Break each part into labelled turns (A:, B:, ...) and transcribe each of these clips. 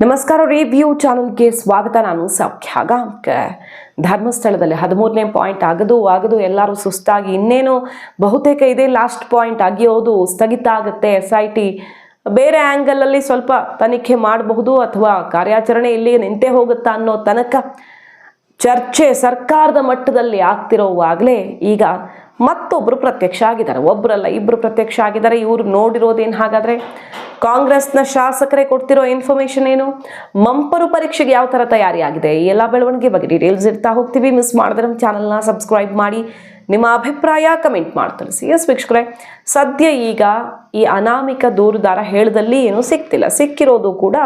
A: ನಮಸ್ಕಾರ ರಿವ್ಯೂ ಚಾನಲ್ಗೆ ಸ್ವಾಗತ. ನಾನು ಸೌಖ್ಯ ಧರ್ಮಸ್ಥಳದಲ್ಲಿ ಹದಿಮೂರನೇ ಪಾಯಿಂಟ್ ಆಗದು ಆಗದು, ಎಲ್ಲರೂ ಸುಸ್ತಾಗಿ, ಇನ್ನೇನು ಬಹುತೇಕ ಇದೆ ಲಾಸ್ಟ್ ಪಾಯಿಂಟ್ ಆಗಿಯೋದು ಸ್ಥಗಿತ ಆಗುತ್ತೆ ಎಸ್ ಐ ಟಿ ಬೇರೆ ಆ್ಯಂಗಲಲ್ಲಿ ಸ್ವಲ್ಪ ತನಿಖೆ ಮಾಡಬಹುದು ಅಥವಾ ಕಾರ್ಯಾಚರಣೆ ಇಲ್ಲಿ ನಿಂತೇ ಹೋಗುತ್ತಾ ಅನ್ನೋ ತನಕ ಚರ್ಚೆ ಸರ್ಕಾರದ ಮಟ್ಟದಲ್ಲಿ ಆಗ್ತಿರೋವಾಗಲೇ ಈಗ ಮತ್ತೊಬ್ಬರು ಪ್ರತ್ಯಕ್ಷ ಆಗಿದ್ದಾರೆ. ಒಬ್ಬರಲ್ಲ ಇಬ್ಬರು ಪ್ರತ್ಯಕ್ಷ ಆಗಿದ್ದಾರೆ. ಇವ್ರು ನೋಡಿರೋದೇನು ಹಾಗಾದ್ರೆ? ಕಾಂಗ್ರೆಸ್ನ ಶಾಸಕರೇ ಕೊಡ್ತಿರೋ ಇನ್ಫಾರ್ಮೇಶನ್ ಏನು? ಮಂಪರು ಪರೀಕ್ಷೆಗೆ ಯಾವ ಥರ ತಯಾರಿ ಆಗಿದೆ ಈ ಎಲ್ಲ ಬೆಳವಣಿಗೆ ಬಗ್ಗೆ ಡೀಟೇಲ್ಸ್ ಇರ್ತಾ ಹೋಗ್ತೀವಿ. ಮಿಸ್ ಮಾಡಿದ್ರೆ ನಮ್ಮ ಚಾನಲ್ನ ಸಬ್ಸ್ಕ್ರೈಬ್ ಮಾಡಿ. ನಿಮ್ಮ ಅಭಿಪ್ರಾಯ ಕಮೆಂಟ್ ಮಾಡಿ ತಿಳಿಸಿ. ಎಸ್ ವೀಕ್ಷಕರೇ, ಸದ್ಯ ಈಗ ಈ ಅನಾಮಿಕ ದೂರುದಾರ ಹೇಳದಲ್ಲಿ ಏನೂ ಸಿಕ್ತಿಲ್ಲ. ಸಿಕ್ಕಿರೋದು ಕೂಡ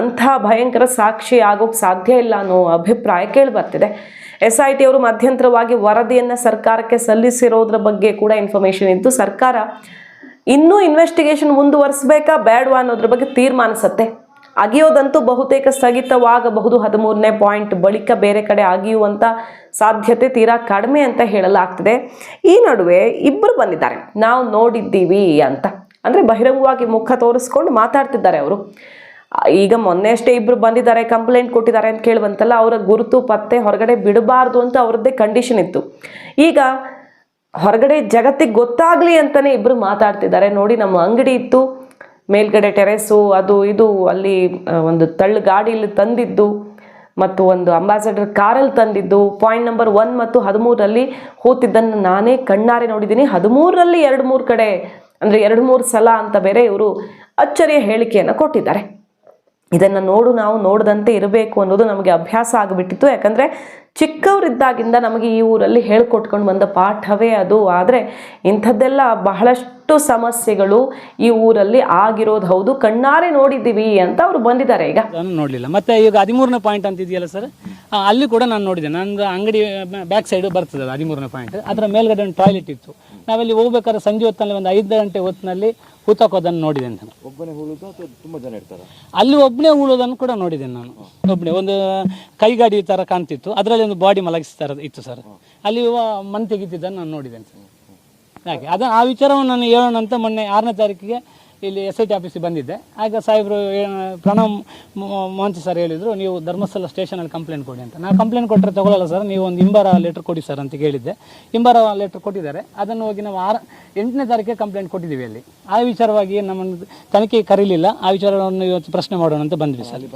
A: ಅಂಥ ಭಯಂಕರ ಸಾಕ್ಷಿ ಆಗೋಕ್ಕೆ ಸಾಧ್ಯ ಇಲ್ಲ ಅನ್ನೋ ಅಭಿಪ್ರಾಯ ಕೇಳಿಬರ್ತಿದೆ ಎಸ್ ಐ ಟಿ ಅವರು ಮಧ್ಯಂತರವಾಗಿ ವರದಿಯನ್ನು ಸರ್ಕಾರಕ್ಕೆ ಸಲ್ಲಿಸಿರೋದ್ರ ಬಗ್ಗೆ ಕೂಡ ಇನ್ಫಾರ್ಮೇಶನ್ ಇತ್ತು. ಸರ್ಕಾರ ಇನ್ನೂ ಇನ್ವೆಸ್ಟಿಗೇಷನ್ ಮುಂದುವರಿಸಬೇಕಾ ಬೇಡವಾ ಅನ್ನೋದ್ರ ಬಗ್ಗೆ ತೀರ್ಮಾನಿಸುತ್ತೆ ಅಗಿಯೋದಂತೂ ಬಹುತೇಕ ಸ್ಥಗಿತವಾಗಬಹುದು. ಹದಿಮೂರನೇ ಪಾಯಿಂಟ್ ಬಳಿಕ ಬೇರೆ ಕಡೆ ಅಗಿಯುವಂಥ ಸಾಧ್ಯತೆ ತೀರಾ ಕಡಿಮೆ ಅಂತ ಹೇಳಲಾಗ್ತಿದೆ. ಈ ನಡುವೆ ಇಬ್ಬರು ಬಂದಿದ್ದಾರೆ. ನಾವು ನೋಡಿದ್ದೀವಿ ಅಂತ. ಅಂದರೆ ಬಹಿರಂಗವಾಗಿ ಮುಖ ತೋರಿಸ್ಕೊಂಡು ಮಾತಾಡ್ತಿದ್ದಾರೆ ಅವರು. ಈಗ ಮೊನ್ನೆ ಅಷ್ಟೇ ಇಬ್ರು ಬಂದಿದ್ದಾರೆ ಕಂಪ್ಲೇಂಟ್ ಕೊಟ್ಟಿದ್ದಾರೆ ಅಂತ ಕೇಳುವಂತಲ್ಲ, ಅವರ ಗುರುತು, ಪತ್ತೆ ಹೊರಗಡೆ ಬಿಡಬಾರ್ದು ಅಂತ ಅವರದ್ದೇ ಕಂಡೀಷನ್ ಇತ್ತು. ಈಗ ಹೊರಗಡೆ ಜಗತ್ತಿಗೆ ಗೊತ್ತಾಗ್ಲಿ ಅಂತಾನೆ ಇಬ್ರು ಮಾತಾಡ್ತಿದ್ದಾರೆ. ನೋಡಿ, ನಮ್ಮ ಅಂಗಡಿ ಇತ್ತು, ಮೇಲ್ಗಡೆ ಟೆರೆಸು, ಅದು ಇದು, ಅಲ್ಲಿ ಒಂದು ತಳ್ಳು ಗಾಡಿಯಲ್ಲಿ ತಂದಿದ್ದು, ಮತ್ತು ಒಂದು ಅಂಬಾಸಡರ್ ಕಾರಲ್ಲಿ ತಂದಿದ್ದು ಪಾಯಿಂಟ್ ನಂಬರ್ ಒನ್ ಮತ್ತು ಹದಿಮೂರರಲ್ಲಿ ಹೂತಿದ್ದನ್ನು ನಾನೇ ಕಣ್ಣಾರೆ ನೋಡಿದ್ದೀನಿ. ಹದಿಮೂರರಲ್ಲಿ ಎರಡು ಮೂರು ಕಡೆ, ಅಂದರೆ ಎರಡು ಮೂರು ಸಲ ಅಂತ ಬೇರೆ ಇವರು ಅಚ್ಚರಿಯ ಹೇಳಿಕೆಯನ್ನು ಕೊಟ್ಟಿದ್ದಾರೆ. ಇದನ್ನು ನೋಡು ನಾವು ನೋಡದಂತೆ ಇರಬೇಕು ಅನ್ನೋದು ನಮಗೆ ಅಭ್ಯಾಸ ಆಗಿಬಿಟ್ಟಿತ್ತು. ಯಾಕಂದರೆ ಚಿಕ್ಕವರಿದ್ದಾಗಿಂದ ನಮಗೆ ಈ ಊರಲ್ಲಿ ಹೇಳ್ಕೊಟ್ಕೊಂಡು ಬಂದ ಪಾಠವೇ ಅದು. ಆದರೆ ಇಂಥದ್ದೆಲ್ಲ ಬಹಳಷ್ಟು ಸಮಸ್ಯೆಗಳು ಈ ಊರಲ್ಲಿ ಆಗಿರೋದು ಹೌದು. ಕಣ್ಣಾರೆ ನೋಡಿದ್ದೀವಿ ಅಂತ ಅವರು ಬಂದಿದ್ದಾರೆ ಈಗ.
B: ನಾನು ನೋಡಲಿಲ್ಲ. ಮತ್ತೆ ಈಗ ಹದಿಮೂರನೇ ಪಾಯಿಂಟ್ ಅಂತ ಇದೆಯಲ್ಲ ಸರ್ ಅಲ್ಲಿ ಕೂಡ ನಾನು ನೋಡಿದೆ ನಂದು ಅಂಗಡಿ ಬ್ಯಾಕ್ ಸೈಡ್ ಬರ್ತದೆ ಹದಿಮೂರನೇ ಪಾಯಿಂಟ್ ಅದರ ಮೇಲ್ಗಡೆ ಒಂದು ಟಾಯ್ಲೆಟ್ ಇತ್ತು. ನಾವಲ್ಲಿ ಹೋಗ್ಬೇಕಾದ್ರೆ ಸಂಜೆ ಹೊತ್ತಲ್ಲಿ ಒಂದು ಐದು ಗಂಟೆ ಹೊತ್ತಿನಲ್ಲಿ ಹೂತಾಕೋದನ್ನು ನೋಡಿದೆ ನಾನು.
C: ಒಬ್ಬನೇ ಹೂಳುದು ಅಥವಾ ತುಂಬ ಜನ ಇರ್ತಾರೆ?
B: ಅಲ್ಲಿ ಒಬ್ಬನೇ ಉಳೋದನ್ನು ಕೂಡ ನೋಡಿದ್ದೇನೆ ನಾನು. ಒಬ್ಬನೇ ಒಂದು ಕೈಗಾಡಿ ಥರ ಕಾಣ್ತಿತ್ತು. ಅದರಲ್ಲಿ ಒಂದು ಬಾಡಿ ಮಲಗಿಸ್ತಾರ ಇತ್ತು ಸರ್ ಅಲ್ಲಿ ಮಣ್ಣು ತೆಗಿತಿದ್ದನ್ನು ನಾನು ನೋಡಿದ್ದೇನೆ ಸರ್ ಹಾಗೆ ಅದು ಆ ವಿಚಾರವನ್ನು ನಾನು ಹೇಳೋಣ ಅಂತ ಮೊನ್ನೆ ಆರನೇ ತಾರೀಕಿಗೆ ಇಲ್ಲಿ ಎಸ್ ಐ ಟಿ ಆಫೀಸಿಗೆ ಬಂದಿದ್ದೆ. ಆಗ ಸಾಹೇಬರು ಪ್ರಣವ್ ಮೋಹಂತಿ ಸರ್ ಹೇಳಿದರು ನೀವು ಧರ್ಮಸ್ಥಳ ಸ್ಟೇಷನಲ್ಲಿ ಕಂಪ್ಲೇಂಟ್ ಕೊಡಿ ಅಂತ. ನಾನು ಕಂಪ್ಲೇಂಟ್ ಕೊಟ್ಟರೆ ತಗೊಳ್ಳಲ್ಲ ಸರ್ ನೀವು ಒಂದು ಇಂಬಾರ ಲೆಟ್ರ್ ಕೊಡಿ ಸರ್ ಅಂತ ಕೇಳಿದ್ದೆ ಇಂಬಾರ ಲೆಟ್ರ್ ಕೊಟ್ಟಿದ್ದಾರೆ. ಅದನ್ನು ಹೋಗಿ ನಾವು ಆರು ಎಂಟನೇ ತಾರೀಕಿಗೆ ಕಂಪ್ಲೇಂಟ್ ಕೊಟ್ಟಿದ್ದೀವಿ ಅಲ್ಲಿ. ಆ ವಿಚಾರವಾಗಿ ನಮ್ಮನ್ನು ತನಿಖೆ ಕರೀಲಿಲ್ಲ. ಆ ವಿಚಾರವನ್ನು ಇವತ್ತು ಪ್ರಶ್ನೆ ಮಾಡೋಣ ಅಂತ ಬಂದ್ವಿ ಸರ್.
C: ಅಲ್ಲಿ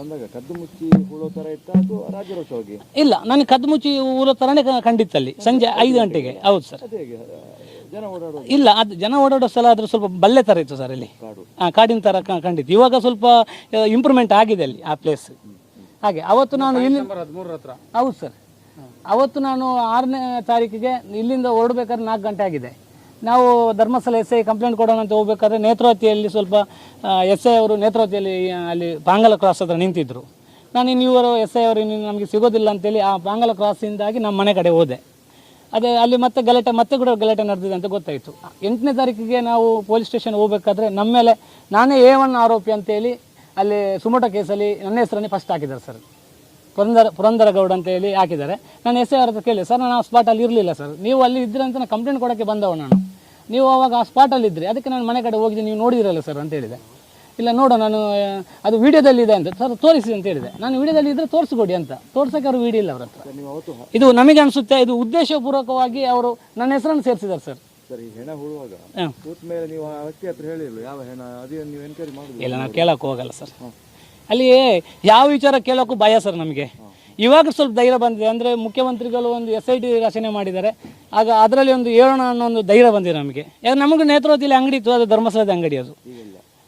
B: ಇಲ್ಲ ನನಗೆ ಕದ್ದು ಮುಚ್ಚಿ ಊರೋ ಥರನೇ ಕ- ಕಂಡಿತ್ತಲ್ಲಿ ಸಂಜೆ ಐದು ಗಂಟೆಗೆ. ಹೌದು ಸರ್. ಇಲ್ಲ ಅದು ಜನ ಓಡಾಡೋ ಸ್ಥಳ ಆದರೂ ಸ್ವಲ್ಪ ಬಲ್ಲೆ ಥರ ಇತ್ತು ಸರ್ ಅಲ್ಲಿ
C: ಕಾಡು.
B: ಹಾಂ ಕಾಡಿನ ಥರ ಕಂಡಿತ್ತು ಇವಾಗ ಸ್ವಲ್ಪ ಇಂಪ್ರೂವ್ಮೆಂಟ್ ಆಗಿದೆ ಅಲ್ಲಿ ಆ ಪ್ಲೇಸ್ ಹಾಗೆ ಅವತ್ತು ನಾನು ಇಲ್ಲಿ ಹೌದು ಸರ್. ಅವತ್ತು ನಾನು ಆರನೇ ತಾರೀಕಿಗೆ ಇಲ್ಲಿಂದ ಹೊರಡ್ಬೇಕಾದ್ರೆ ನಾಲ್ಕು ಗಂಟೆ ಆಗಿದೆ. ನಾವು ಧರ್ಮಸ್ಥಳ ಎಸ್ ಐ ಕಂಪ್ಲೇಂಟ್ ಕೊಡೋಣ ಅಂತ ಹೋಗ್ಬೇಕಾದ್ರೆ ನೇತ್ರಾವತಿಯಲ್ಲಿ ಸ್ವಲ್ಪ ಎಸ್ ಐ ಅವರು ನೇತ್ರಾವತಿಯಲ್ಲಿ ಅಲ್ಲಿ ಪಾಂಗಲ ಕ್ರಾಸ್ ಹತ್ರ ನಿಂತಿದ್ದರು ನಾನು ಇನ್ನು ಇವರು ಎಸ್ ಐ ಅವರು ಇನ್ನು ನಮಗೆ ಸಿಗೋದಿಲ್ಲ ಅಂತೇಳಿ ಆ ಪಾಂಗಲ ಕ್ರಾಸಿಂದಾಗಿ ನಮ್ಮ ಮನೆ ಕಡೆ ಹೋದೆ. ಅದೇ ಅಲ್ಲಿ ಮತ್ತೆ ಗಲಾಟೆ, ಮತ್ತೆ ಕೂಡ ಗಲಾಟೆ ನಡೆದಿದೆ ಅಂತ ಗೊತ್ತಾಯಿತು. ಎಂಟನೇ ತಾರೀಕಿಗೆ ನಾವು ಪೊಲೀಸ್ ಸ್ಟೇಷನ್ ಹೋಗ್ಬೇಕಾದ್ರೆ ನಮ್ಮ ಮೇಲೆ ನಾನೇ ಎ ಒನ್ ಆರೋಪಿ ಅಂತೇಳಿ ಅಲ್ಲಿ ಸುಮೋಟ ಕೇಸಲ್ಲಿ ನನ್ನ ಹೆಸರನ್ನೇ ಫಸ್ಟ್ ಹಾಕಿದ್ದಾರೆ ಸರ್ ಪುರಂದರ ಪುರಂದರ ಗೌಡ ಅಂತ ಹೇಳಿ ಹಾಕಿದ್ದಾರೆ. ನಾನು ಎಸ್ ಐ ಹತ್ರ ಕೇಳಿ ಸರ್ ನಾನು ಆ ಸ್ಪಾಟಲ್ಲಿ ಇರಲಿಲ್ಲ ಸರ್ ನೀವು ಅಲ್ಲಿ ಇದ್ದರೆ ಅಂತ ನಾನು ಕಂಪ್ಲೇಂಟ್ ಕೊಡೋಕ್ಕೆ ಬಂದವ ನಾನು. ನೀವು ಅವಾಗ ಆ ಸ್ಪಾಟಲ್ಲಿ ಇದ್ರಿ. ಅದಕ್ಕೆ ನಾನು ಮನೆ ಕಡೆ ಹೋಗಿದ್ದೆ, ನೀವು ನೋಡಿದಿರಲ್ಲ ಸರ್ ಅಂತ ಹೇಳಿದೆ. ಇಲ್ಲ ನೋಡು ನಾನು ಅದು ವಿಡಿಯೋದಲ್ಲಿ ಇದೆ ಅಂತ. ಸರ್ ತೋರಿಸಿ ಅಂತ ಹೇಳಿದೆ. ನಾನು ವಿಡಿಯೋದಲ್ಲಿ ಇದ್ದರೆ ತೋರಿಸ್ಕೊಡಿ ಅಂತ. ತೋರ್ಸಕ್ಕೆ ಅವರು ವಿಡಿಯೋ ಇಲ್ಲ ಅವ್ರ ಹತ್ರ ಇದು ನಮಗೆ ಅನಿಸುತ್ತೆ ಇದು ಉದ್ದೇಶಪೂರ್ವಕವಾಗಿ ಅವರು ನನ್ನ ಹೆಸರನ್ನು ಸೇರಿಸಿದ್ದಾರೆ ಸರ್.
C: ಸರ್ ಈ ಹೆಣ ಹೂಳುವಾಗ ಕೂತ ಮೇಲೆ ನೀವು ಆ ವ್ಯಕ್ತಿ ಹತ್ರ ಹೇಳಿಲ್ಲ ಯಾವ ಹೆಣ? ಅದೇ ನೀವು ಎನ್ಕ್ವೈರಿ ಮಾಡುದು
B: ಇಲ್ಲ ನಾವು ಕೇಳೋಕೆ ಹೋಗಲ್ಲ ಸರ್. ಅಲ್ಲಿ ಯಾವ ವಿಚಾರ ಕೇಳೋಕ್ಕೂ ಭಯ ಸರ್ ನಮಗೆ. ಇವಾಗ ಸ್ವಲ್ಪ ಧೈರ್ಯ ಬಂದಿದೆ. ಅಂದರೆ ಮುಖ್ಯಮಂತ್ರಿಗಳು ಒಂದು ಎಸ್ ಐ ಟಿ ರಚನೆ ಮಾಡಿದ್ದಾರೆ. ಆಗ ಅದರಲ್ಲಿ ಒಂದು ಹೇಳೋಣ ಅನ್ನೋ ಒಂದು ಧೈರ್ಯ ಬಂದಿದೆ ನಮಗೆ. ಯಾಕಂದ್ರೆ ನಮಗೆ ನೇತ್ರಾವತಿಯಲ್ಲಿ ಅಂಗಡಿ ಇತ್ತು ಅದು ಧರ್ಮಸ್ಥಳದ ಅಂಗಡಿ ಅದು.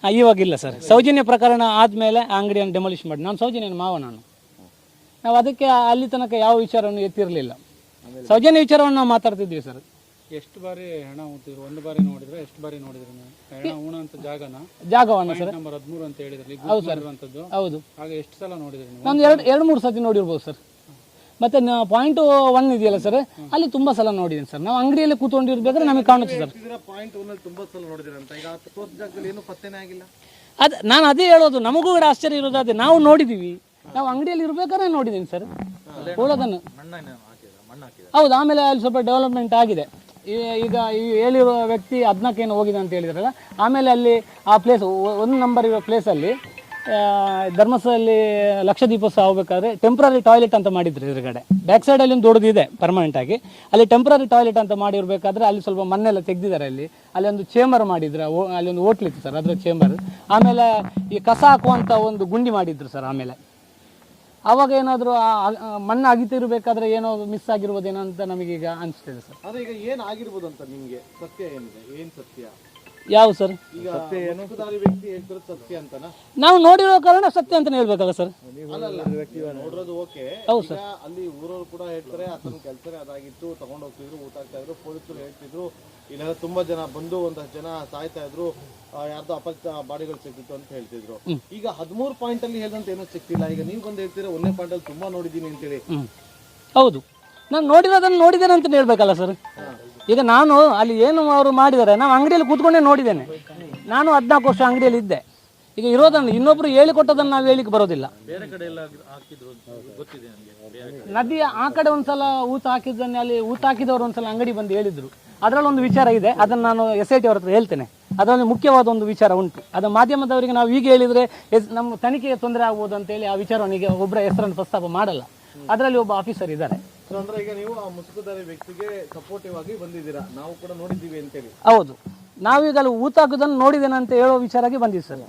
B: ಇವಾಗಿಲ್ಲ ಸರ್. ಸೌಜನ್ಯ ಪ್ರಕರಣ ಆದಮೇಲೆ ಆ ಅಂಗಡಿಯನ್ನು ಡೆಮಾಲಿಷ್ ಮಾಡಿ. ನಾನು ಸೌಜನ್ಯನ ಮಾವ ನಾನು. ನಾವು ಅದಕ್ಕೆ ಅಲ್ಲಿ ತನಕ ಯಾವ ವಿಚಾರವನ್ನು ಎತ್ತಿರಲಿಲ್ಲ. ಸೌಜನ್ಯ ವಿಚಾರವನ್ನು ನಾವು ಮಾತಾಡ್ತಿದ್ವಿ ಸರ್.
D: ಎಷ್ಟು ಬಾರಿ ಹಣ ಉಂಟಿದ್ರು ಒಂದು ಬಾರಿ ನೋಡಿದ್ರೆ ಎಷ್ಟು ಬಾರಿ ನೋಡಿದ್ರಿ ನೀವು? ಹೆಣ ಉಣಂತ ಜಾಗನ?
B: ಜಾಗವನ್ನು ಸರ್.
D: ನಂಬರ್ ಹದಿಮೂರು ಅಂತ ಹೇಳಿದ್ರಿ ಇರುವಂತದ್ದು
B: ಹೌದು.
D: ಹಾಗೆ ಎಷ್ಟು ಸಲ ನೋಡಿದ್ರಿ
B: ನಾನು ಎರಡು ಎರಡು ಮೂರು ಸತಿ ನೋಡಿರ್ಬೋದು ಸರ್. ಮತ್ತೆ ಪಾಯಿಂಟ್ ಒನ್ ಇದೆಯಲ್ಲ ಸರ್ ಅಲ್ಲಿ ತುಂಬಾ ಸಲ ನೋಡಿದ್ದೀನಿ ಸರ್ ನಾವು ಅಂಗಡಿಯಲ್ಲಿ ಕೂತ್ಕೊಂಡಿರ್ಬೇಕಾದ್ರೆ ನಮಗೆ ಕಾಣುತ್ತೆ ಸರ್
C: ಪಾಯಿಂಟ್ ಒನ್ನಲ್ಲಿ ತುಂಬ ಸಲ ನೋಡಿದಿರಂತ ಈಗ ತೋರ್ಸ ಜಾಗದಲ್ಲಿ ಏನೂ ಪತ್ತೆನೇ ಆಗಿಲ್ಲ.
B: ಅದು ನಾನು ಅದೇ ಹೇಳೋದು ನಮಗೂ ಕೂಡ ಆಶ್ಚರ್ಯ ಇರೋದು ಅದೇ ನಾವು ನೋಡಿದ್ದೀವಿ ನಾವು ಅಂಗಡಿಯಲ್ಲಿ ಇರ್ಬೇಕಾದ್ರೆ ನೋಡಿದ್ದೀನಿ ಸರ್ ಹೋಳೋದನ್ನು ಹೌದು ಆಮೇಲೆ ಅಲ್ಲಿ ಸ್ವಲ್ಪ ಡೆವಲಪ್ಮೆಂಟ್ ಆಗಿದೆ. ಈಗ ಈ ಹೇಳಿರುವ ವ್ಯಕ್ತಿ ಹದಿನಾಲ್ಕೇನು ಹೋಗಿದೆ ಅಂತ ಹೇಳಿದ್ರಲ್ಲ ಆಮೇಲೆ ಅಲ್ಲಿ ಆ ಪ್ಲೇಸ್ ಒಂದು ನಂಬರ್ ಇರೋ ಪ್ಲೇಸಲ್ಲಿ ಧರ್ಮಸ್ಥಳದಲ್ಲಿ ಲಕ್ಷ ದೀಪೋತ್ಸವ ಆಗಬೇಕಾದ್ರೆ ಟೆಂಪ್ರರಿ ಟಾಯ್ಲೆಟ್ ಅಂತ ಮಾಡಿದ್ರು ಎದುರುಗಡೆ. ಬ್ಯಾಕ್ ಸೈಡಲ್ಲಿ ಒಂದು ದೊಡ್ಡದಿದೆ ಪರ್ಮನೆಂಟ್ ಆಗಿ. ಅಲ್ಲಿ ಟೆಂಪ್ರರಿ ಟಾಯ್ಲೆಟ್ ಅಂತ ಮಾಡಿರ್ಬೇಕಾದ್ರೆ ಅಲ್ಲಿ ಸ್ವಲ್ಪ ಮಣ್ಣೆಲ್ಲ ತೆಗೆದಿದ್ದಾರೆ ಅಲ್ಲಿ. ಅಲ್ಲಿ ಒಂದು ಚೇಂಬರ್ ಮಾಡಿದ್ರು ಅಲ್ಲಿ ಒಂದು ಹೋಟ್ಲಿತ್ತು ಸರ್, ಅದರ ಚೇಂಬರ್ ಆಮೇಲೆ ಈ ಕಸ ಹಾಕುವಂಥ ಒಂದು ಗುಂಡಿ ಮಾಡಿದ್ರು ಸರ್ ಆಮೇಲೆ. ಅವಾಗ ಏನಾದರೂ ಮಣ್ಣು ಅಗಿತಿರ್ಬೇಕಾದ್ರೆ ಏನೋ ಮಿಸ್ ಆಗಿರ್ಬೋದೇನೋ ಅಂತ ನಮಗೀಗ ಅನಿಸ್ತಿದೆ ಸರ್.
C: ಅದೇ ಈಗ ಏನ್ ಆಗಿರ್ಬೋದು ಅಂತ ನಿಮಗೆ ಸತ್ಯ ಏನಿದೆ? ಏನು ಸತ್ಯ?
B: ಯಾವ ಸರ್?
C: ಈಗ ಮುಖದಾರಿ ವ್ಯಕ್ತಿ ಹೇಳ್ತಿರೋದು ಸತ್ಯ ಅಂತನ?
B: ನಾವು ನೋಡಿರೋ ಕಾರಣ ಸತ್ಯ ಅಂತ ಹೇಳ್ಬೇಕಲ್ಲ ಸರ್?
C: ಅಲ್ಲಲ್ಲ ನೋಡೋದು ಓಕೆ.
B: ಹೌದು
C: ಈಗ ಅಲ್ಲಿ ಊರವ್ರು ಕೂಡ ಹೇಳ್ತಾರೆ ಆತನ ಕೆಲಸ ಅದಾಗಿತ್ತು ತಗೊಂಡ್ ಹೋಗ್ತಿದ್ರು ಊಟ ಆಗ್ತಾ ಇದ್ರು ಪೊಲೀಸರು ಹೇಳ್ತಿದ್ರು. ಇಲ್ಲೆಲ್ಲ ತುಂಬಾ ಜನ ಬಂದು ಒಂದಷ್ಟು ಜನ ಸಾಯ್ತಾ ಇದ್ರು ಯಾರದೋ ಅಪರಿಚಿತ ಬಾಡಿಗಳು ಸಿಕ್ತಿತ್ತು ಅಂತ ಹೇಳ್ತಿದ್ರು. ಈಗ ಹದಿಮೂರು ಪಾಯಿಂಟ್ ಅಲ್ಲಿ ಹೇಳಿದಂತ ಏನೂ ಸಿಕ್ತಿಲ್ಲ. ಈಗ ನೀವು ಬಂದು ಹೇಳ್ತೀರಾ ಒಂದೇ ಪಾಯಿಂಟ್ ಅಲ್ಲಿ ತುಂಬಾ ನೋಡಿದೀನಿ ಅಂತೇಳಿ.
B: ಹೌದು. ನಾನು ನೋಡಿರೋದನ್ನ ನೋಡಿದ್ದೇನೆ ಅಂತ ಹೇಳ್ಬೇಕಲ್ಲ ಸರ್? ಈಗ ನಾನು ಅಲ್ಲಿ ಏನು ಅವರು ಮಾಡಿದ್ದಾರೆ ನಾವು ಅಂಗಡಿಯಲ್ಲಿ ಕೂತ್ಕೊಂಡೇ ನೋಡಿದ್ದೇನೆ. ನಾನು ಹದಿನಾಲ್ಕು ವರ್ಷ ಅಂಗಡಿಯಲ್ಲಿ ಇದ್ದೆ. ಈಗ ಇರೋದನ್ನು ಇನ್ನೊಬ್ರು ಹೇಳಿಕೊಟ್ಟದನ್ನು ನಾವು ಹೇಳಿಕ್ಕೆ ಬರೋದಿಲ್ಲ. ನದಿ ಆ ಕಡೆ ಒಂದ್ಸಲ ಊತ ಹಾಕಿದ್ದನ್ನೇ ಅಲ್ಲಿ ಊತ ಹಾಕಿದವರು ಒಂದ್ಸಲ ಅಂಗಡಿ ಬಂದು ಹೇಳಿದ್ರು. ಅದರಲ್ಲಿ ಒಂದು ವಿಚಾರ ಇದೆ. ಅದನ್ನು ನಾನು ಎಸ್ ಐ ಟಿ ಅವ್ರ ಹತ್ರ ಹೇಳ್ತೇನೆ. ಅದರಲ್ಲಿ ಮುಖ್ಯವಾದ ಒಂದು ವಿಚಾರ ಉಂಟು. ಅದು ಮಾಧ್ಯಮದವರಿಗೆ ನಾವು ಈಗ ಹೇಳಿದರೆ ಎಸ್- ನಮ್ಮ ತನಿಖೆಗೆ ತೊಂದರೆ ಆಗ್ಬೋದು ಅಂತೇಳಿ ಆ ವಿಚಾರವನಿಗೆ ಒಬ್ಬರ ಹೆಸರನ್ನು ಪ್ರಸ್ತಾಪ ಮಾಡಲ್ಲ. ಅದರಲ್ಲಿ ಒಬ್ಬ ಆಫೀಸರ್ ಇದ್ದಾರೆ.
C: ಸೊ ಅಂದ್ರೆ ಈಗ ನೀವು ಆ ಮುಸುಕುದಾರಿ ವ್ಯಕ್ತಿಗೆ ಸಪೋರ್ಟಿವ್ ಆಗಿ ಬಂದಿದ್ದೀರಾ? ನಾವು ಕೂಡ ನೋಡಿದ್ದೀವಿ ಅಂತೇಳಿ.
B: ಹೌದು. ನಾವೀಗ ಅಲ್ಲಿ ಊತ ನೋಡಿದೇನೆ ನೋಡಿದ್ದೇನೆ ಅಂತ ಹೇಳೋ ವಿಚಾರಕ್ಕೆ ಬಂದಿದ್ದು ಸರ್.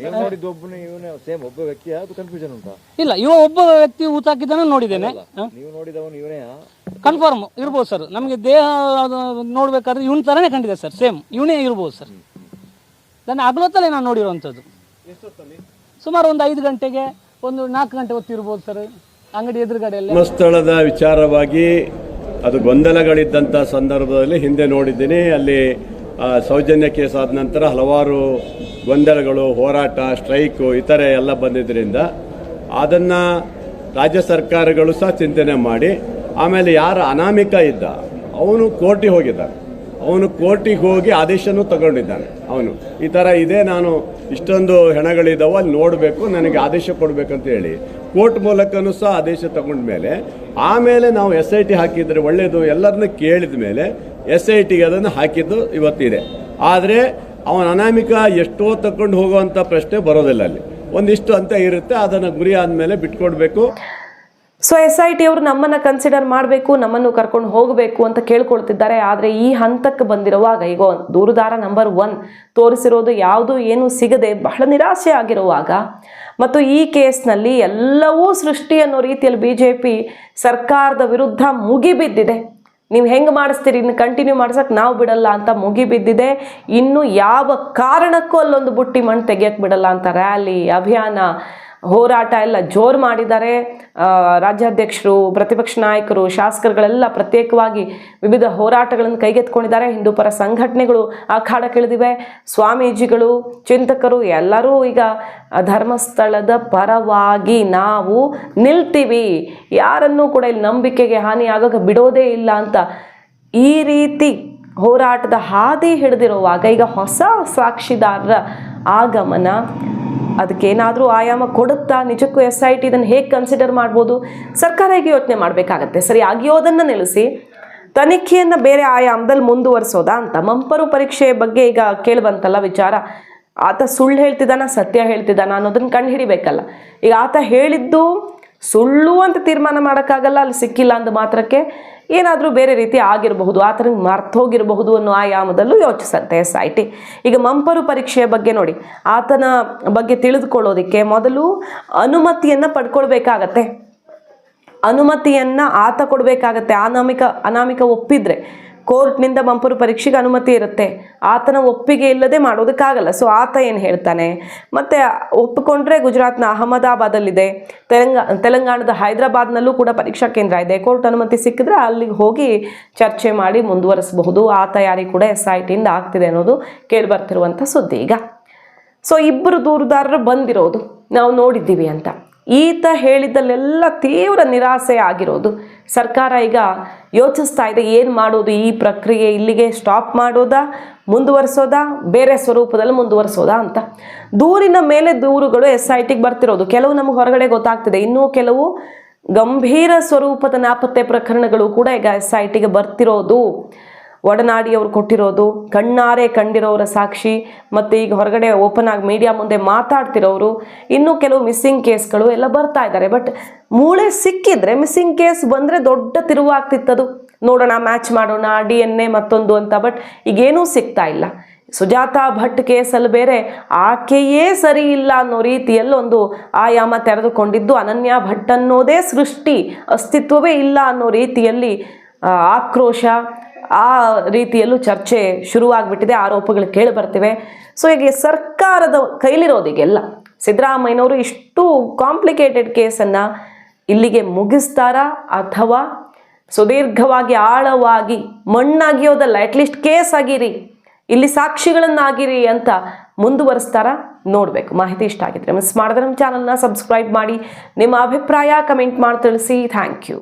E: ನೀವು ನೋಡಿದ ಒಬ್ಬನೇ ಇವನೇ ಸೇಮ್ ಒಬ್ಬ ವ್ಯಕ್ತಿ ಅದು ಕನ್ಫ್ಯೂಷನ್ ಉಂಟಾ?
B: ಇಲ್ಲ ಇವ ಒಬ್ಬ ವ್ಯಕ್ತಿ ಊತ ನೋಡಿದೇನೆ ನೋಡಿದ್ದೇನೆ
E: ನೀವು ನೋಡಿದವನು ಇವನೇ
B: ಕನ್ಫರ್ಮ್ ಇರ್ಬೋದು ಸರ್. ನಮಗೆ ದೇಹ ಅದು ನೋಡ್ಬೇಕಾದ್ರೆ ಇವನ್ ಥರನೇ ಕಂಡಿದೆ ಸರ್ ಸೇಮ್ ಇವನೇ ಇರ್ಬೋದು ಸರ್. ನನ್ನ ಹಗಲೊತ್ತಲ್ಲೇ ನಾನು ನೋಡಿರುವಂಥದ್ದು.
C: ಎಷ್ಟೊತ್ತಲ್ಲಿ?
B: ಸುಮಾರು ಒಂದು ಐದು ಗಂಟೆಗೆ ಒಂದು ನಾಲ್ಕು ಗಂಟೆ ಹೊತ್ತಿರ್ಬೋದು ಸರ್. ಅಂಗಡಿ
F: ಧರ್ಮಸ್ಥಳದ ವಿಚಾರವಾಗಿ ಅದು ಗೊಂದಲಗಳಿದ್ದಂಥ ಸಂದರ್ಭದಲ್ಲಿ ಹಿಂದೆ ನೋಡಿದ್ದೀನಿ. ಅಲ್ಲಿ ಸೌಜನ್ಯ ಕೇಸ್ ಆದ ನಂತರ ಹಲವಾರು ಗೊಂದಲಗಳು, ಹೋರಾಟ, ಸ್ಟ್ರೈಕು, ಇತರೆ ಎಲ್ಲ ಬಂದಿದ್ದರಿಂದ ಅದನ್ನು ರಾಜ್ಯ ಸರ್ಕಾರಗಳು ಸಹ ಚಿಂತನೆ ಮಾಡಿ, ಆಮೇಲೆ ಯಾರು ಅನಾಮಿಕ ಇದ್ದ, ಅವನು ಕೋರ್ಟಿಗೆ ಹೋಗಿದ್ದಾನೆ. ಅವನು ಕೋರ್ಟಿಗೆ ಹೋಗಿ ಆದೇಶನೂ ತಗೊಂಡಿದ್ದಾನೆ. ಅವನು, ಈ ಥರ ಇದೆ, ನಾನು ಇಷ್ಟೊಂದು ಹೆಣಗಳಿದ್ದಾವೆ ಅಲ್ಲಿ ನೋಡಬೇಕು, ನನಗೆ ಆದೇಶ ಕೊಡಬೇಕಂತ ಹೇಳಿ ಕೋರ್ಟ್ ಮೂಲಕನೂ ಸಹ ಆದೇಶ ತಗೊಂಡ್ಮೇಲೆ ಆಮೇಲೆ ನಾವು ಎಸ್ ಐ ಟಿ ಹಾಕಿದರೆ ಒಳ್ಳೆಯದು ಎಲ್ಲರನ್ನ ಕೇಳಿದ ಮೇಲೆ ಎಸ್ ಐ ಟಿಗೆ ಅದನ್ನು ಹಾಕಿದ್ದು ಇವತ್ತಿದೆ. ಆದರೆ ಅವನ ಅನಾಮಿಕ ಎಷ್ಟೋ ತಗೊಂಡು ಹೋಗುವಂಥ ಪ್ರಶ್ನೆ ಬರೋದಿಲ್ಲ ಅಲ್ಲಿ. ಒಂದಿಷ್ಟು ಅಂತ ಇರುತ್ತೆ, ಅದನ್ನು ಗುರಿ ಆದಮೇಲೆ ಬಿಟ್ಕೊಡ್ಬೇಕು.
A: ಸೊ ಎಸ್ ಐ ಟಿ ಅವರು ನಮ್ಮನ್ನು ಕನ್ಸಿಡರ್ ಮಾಡಬೇಕು, ನಮ್ಮನ್ನು ಕರ್ಕೊಂಡು ಹೋಗಬೇಕು ಅಂತ ಕೇಳ್ಕೊಳ್ತಿದ್ದಾರೆ. ಆದರೆ ಈ ಹಂತಕ್ಕೆ ಬಂದಿರುವಾಗ ಈಗ ದೂರುದಾರ ನಂಬರ್ ಒನ್ ತೋರಿಸಿರೋದು ಯಾವುದು ಏನು ಸಿಗದೆ ಬಹಳ ನಿರಾಸೆ ಆಗಿರುವಾಗ ಮತ್ತು ಈ ಕೇಸ್ನಲ್ಲಿ ಎಲ್ಲವೂ ಸೃಷ್ಟಿ ಅನ್ನೋ ರೀತಿಯಲ್ಲಿ ಬಿ ಜೆ ಪಿ ಸರ್ಕಾರದ ವಿರುದ್ಧ ಮುಗಿಬಿದ್ದಿದೆ ನೀವು ಹೆಂಗೆ ಮಾಡಿಸ್ತೀರಿ? ಇನ್ನು ಕಂಟಿನ್ಯೂ ಮಾಡ್ಸಕ್ಕೆ ನಾವು ಬಿಡಲ್ಲ ಅಂತ ಮುಗಿಬಿದ್ದಿದೆ ಇನ್ನು ಯಾವ ಕಾರಣಕ್ಕೂ ಅಲ್ಲೊಂದು ಬುಟ್ಟಿ ಮಣ್ಣು ತೆಗಿಯಕ್ಕೆ ಬಿಡಲ್ಲ ಅಂತ ರ್ಯಾಲಿ ಅಭಿಯಾನ ಹೋರಾಟ ಎಲ್ಲ ಜೋರು ಮಾಡಿದ್ದಾರೆ. ರಾಜ್ಯಾಧ್ಯಕ್ಷರು, ಪ್ರತಿಪಕ್ಷ ನಾಯಕರು, ಶಾಸಕರುಗಳೆಲ್ಲ ಪ್ರತ್ಯೇಕವಾಗಿ ವಿವಿಧ ಹೋರಾಟಗಳನ್ನು ಕೈಗೆತ್ಕೊಂಡಿದ್ದಾರೆ ಹಿಂದೂ ಪರ ಸಂಘಟನೆಗಳು ಅಖಾಡಕ್ಕಿಳಿದಿವೆ ಸ್ವಾಮೀಜಿಗಳು, ಚಿಂತಕರು ಎಲ್ಲರೂ ಈಗ ಧರ್ಮಸ್ಥಳದ ಪರವಾಗಿ ನಾವು ನಿಲ್ತೀವಿ. ಯಾರನ್ನೂ ಕೂಡ ಇಲ್ಲಿ ನಂಬಿಕೆಗೆ ಹಾನಿ ಆಗೋಕೆ ಬಿಡೋದೇ ಇಲ್ಲ ಅಂತ ಈ ರೀತಿ ಹೋರಾಟದ ಹಾದಿ ಹಿಡಿದಿರುವಾಗ ಈಗ ಹೊಸ ಸಾಕ್ಷಿದಾರರ ಆಗಮನ ಅದಕ್ಕೇನಾದರೂ ಆಯಾಮ ಕೊಡುತ್ತಾ ನಿಜಕ್ಕೂ ಎಸ್ ಐ ಟಿ ಇದನ್ನು ಹೇಗೆ ಕನ್ಸಿಡರ್ ಮಾಡ್ಬೋದು? ಸರ್ಕಾರ ಹೇಗೆ ಯೋಚನೆ ಮಾಡಬೇಕಾಗತ್ತೆ? ಸರಿ, ಆಗಿಯೋದನ್ನು ನಿಲ್ಲಿಸಿ. ತನಿಖೆಯನ್ನು ಬೇರೆ ಆಯಾಮದಲ್ಲಿ ಮುಂದುವರಿಸೋದಾ ಅಂತ ಮಂಪರು ಪರೀಕ್ಷೆ ಬಗ್ಗೆ ಈಗ ಕೇಳಿಬಂತಲ್ಲ ವಿಚಾರ. ಆತ ಸುಳ್ಳು ಹೇಳ್ತಿದ್ದಾನ, ಸತ್ಯ ಹೇಳ್ತಿದ್ದಾನ ಅನ್ನೋದನ್ನು ಕಂಡು ಹಿಡಿಬೇಕಲ್ಲ. ಈಗ ಆತ ಹೇಳಿದ್ದು ಸುಳ್ಳು ಅಂತ ತೀರ್ಮಾನ ಮಾಡೋಕ್ಕಾಗಲ್ಲ, ಅಲ್ಲಿ ಸಿಕ್ಕಿಲ್ಲ ಅಂದ ಮಾತ್ರಕ್ಕೆ ಏನಾದರೂ ಬೇರೆ ರೀತಿ ಆಗಿರಬಹುದು. ಆತನಿಗೆ ಮರ್ತೋಗಿರಬಹುದು ಅನ್ನೋ ಆಯಾಮದಲ್ಲೂ ಯೋಚಿಸುತ್ತೆ ಎಸ್ ಐ ಟಿ. ಈಗ ಮಂಪರು ಪರೀಕ್ಷೆಯ ಬಗ್ಗೆ ನೋಡಿ. ಆತನ ಬಗ್ಗೆ ತಿಳಿದುಕೊಳ್ಳೋದಕ್ಕೆ ಮೊದಲು ಅನುಮತಿಯನ್ನು ಪಡ್ಕೊಳ್ಬೇಕಾಗತ್ತೆ. ಅನುಮತಿಯನ್ನು ಆತ ಕೊಡಬೇಕಾಗತ್ತೆ. ಅನಾಮಿಕ ಅನಾಮಿಕ ಒಪ್ಪಿದ್ರೆ ಕೋರ್ಟ್ನಿಂದ ಮಂಪರು ಪರೀಕ್ಷೆಗೆ ಅನುಮತಿ ಇರುತ್ತೆ. ಆತನ ಒಪ್ಪಿಗೆ ಇಲ್ಲದೆ ಮಾಡೋದಕ್ಕಾಗಲ್ಲ ಸೊ ಆತ ಏನು ಹೇಳ್ತಾನೆ? ಮತ್ತು ಒಪ್ಪಿಕೊಂಡ್ರೆ ಗುಜರಾತ್ನ ಅಹಮದಾಬಾದಲ್ಲಿದೆ. ತೆಲಂಗಾ, ತೆಲಂಗಾಣದ ಹೈದರಾಬಾದ್ನಲ್ಲೂ ಕೂಡ ಪರೀಕ್ಷಾ ಕೇಂದ್ರ ಇದೆ. ಕೋರ್ಟ್ ಅನುಮತಿ ಸಿಕ್ಕಿದ್ರೆ ಅಲ್ಲಿಗೆ ಹೋಗಿ ಚರ್ಚೆ ಮಾಡಿ ಮುಂದುವರಿಸಬಹುದು. ಆ ತಯಾರಿ ಕೂಡ ಎಸ್ ಐ ಟಿಯಿಂದ ಆಗ್ತಿದೆ ಅನ್ನೋದು ಕೇಳಿಬರ್ತಿರುವಂಥ ಸುದ್ದಿ ಈಗ. ಸೊ ಇಬ್ಬರು ದೂರುದಾರರು ಬಂದಿರೋದು. ನಾವು ನೋಡಿದ್ದೀವಿ ಅಂತ. ಈತ ಹೇಳಿದ್ದಲ್ಲೆಲ್ಲ ತೀವ್ರ ನಿರಾಸೆ ಆಗಿರೋದು. ಸರ್ಕಾರ ಈಗ ಯೋಚಿಸ್ತಾ ಇದೆ, ಏನು ಮಾಡೋದು? ಈ ಪ್ರಕ್ರಿಯೆ ಇಲ್ಲಿಗೆ ಸ್ಟಾಪ್ ಮಾಡೋದಾ? ಮುಂದುವರಿಸೋದಾ? ಬೇರೆ ಸ್ವರೂಪದಲ್ಲಿ ಮುಂದುವರಿಸೋದಾ ಅಂತ. ದೂರಿನ ಮೇಲೆ ದೂರುಗಳು ಎಸ್ ಐ ಟಿಗೆ ಬರ್ತಿರೋದು. ಕೆಲವು ನಮಗೆ ಹೊರಗಡೆ ಗೊತ್ತಾಗ್ತಿದೆ. ಇನ್ನೂ ಕೆಲವು ಗಂಭೀರ ಸ್ವರೂಪದ ನಾಪತ್ತೆ ಪ್ರಕರಣಗಳು ಕೂಡ ಈಗ ಎಸ್ ಐ ಟಿಗೆ ಬರ್ತಿರೋದು. ಒಡನಾಡಿಯವರು ಕೊಟ್ಟಿರೋದು, ಕಣ್ಣಾರೆ ಕಂಡಿರೋರ ಸಾಕ್ಷಿ, ಮತ್ತು ಈಗ ಹೊರಗಡೆ ಓಪನ್ ಆಗಿ ಮೀಡಿಯಾ ಮುಂದೆ ಮಾತಾಡ್ತಿರೋರು, ಇನ್ನೂ ಕೆಲವು ಮಿಸ್ಸಿಂಗ್ ಕೇಸ್ಗಳು ಎಲ್ಲ ಬರ್ತಾ ಇದ್ದಾರೆ. ಬಟ್ ಮೂಳೆ ಸಿಕ್ಕಿದ್ರೆ ಮಿಸ್ಸಿಂಗ್ ಕೇಸ್ ಬಂದರೆ ದೊಡ್ಡ ತಿರುವಾಗ್ತಿತ್ತದು. ನೋಡೋಣ ಮ್ಯಾಚ್ ಮಾಡೋಣ ಡಿ ಎನ್ ಎ ಮತ್ತೊಂದು ಅಂತ ಬಟ್ ಈಗೇನೂ ಸಿಗ್ತಾ ಇಲ್ಲ. ಸುಜಾತಾ ಭಟ್ ಕೇಸಲ್ಲಿ ಬೇರೆ, ಆಕೆಯೇ ಸರಿ ಇಲ್ಲ ಅನ್ನೋ ರೀತಿಯಲ್ಲೊಂದು ಆಯಾಮ ತೆರೆದುಕೊಂಡಿದ್ದು ಅನನ್ಯ ಭಟ್ ಅನ್ನೋದೇ ಸೃಷ್ಟಿ, ಅಸ್ತಿತ್ವವೇ ಇಲ್ಲ ಅನ್ನೋ ರೀತಿಯಲ್ಲಿ ಆಕ್ರೋಶ ಆ ರೀತಿಯಲ್ಲೂ ಚರ್ಚೆ ಶುರುವಾಗ್ಬಿಟ್ಟಿದೆ, ಆರೋಪಗಳು ಕೇಳಿ ಬರ್ತಿವೆ. ಸೊ ಹೀಗೆ ಸರ್ಕಾರದ ಕೈಲಿರೋದಿಗೆಲ್ಲ ಸಿದ್ದರಾಮಯ್ಯನವರು ಇಷ್ಟು ಕಾಂಪ್ಲಿಕೇಟೆಡ್ ಕೇಸನ್ನು ಇಲ್ಲಿಗೆ ಮುಗಿಸ್ತಾರಾ ಅಥವಾ ಸುದೀರ್ಘವಾಗಿ ಆಳವಾಗಿ ಮಣ್ಣಾಗಿಯೋದಲ್ಲ ಅಟ್ಲೀಸ್ಟ್ ಕೇಸ್ ಆಗಿರಿ, ಇಲ್ಲಿ ಸಾಕ್ಷಿಗಳನ್ನಾಗಿರಿ ಅಂತ ಮುಂದುವರಿಸ್ತಾರ ನೋಡಬೇಕು. ಮಾಹಿತಿ ಇಷ್ಟ ಆಗಿದ್ರೆ ಮಿಸ್ ಮಾಡಿದ್ರೆ ನಮ್ಮ ಚಾನಲ್ನ ಸಬ್ಸ್ಕ್ರೈಬ್ ಮಾಡಿ, ನಿಮ್ಮ ಅಭಿಪ್ರಾಯ ಕಮೆಂಟ್ ಮಾಡಿ ತಿಳಿಸಿ. Thank you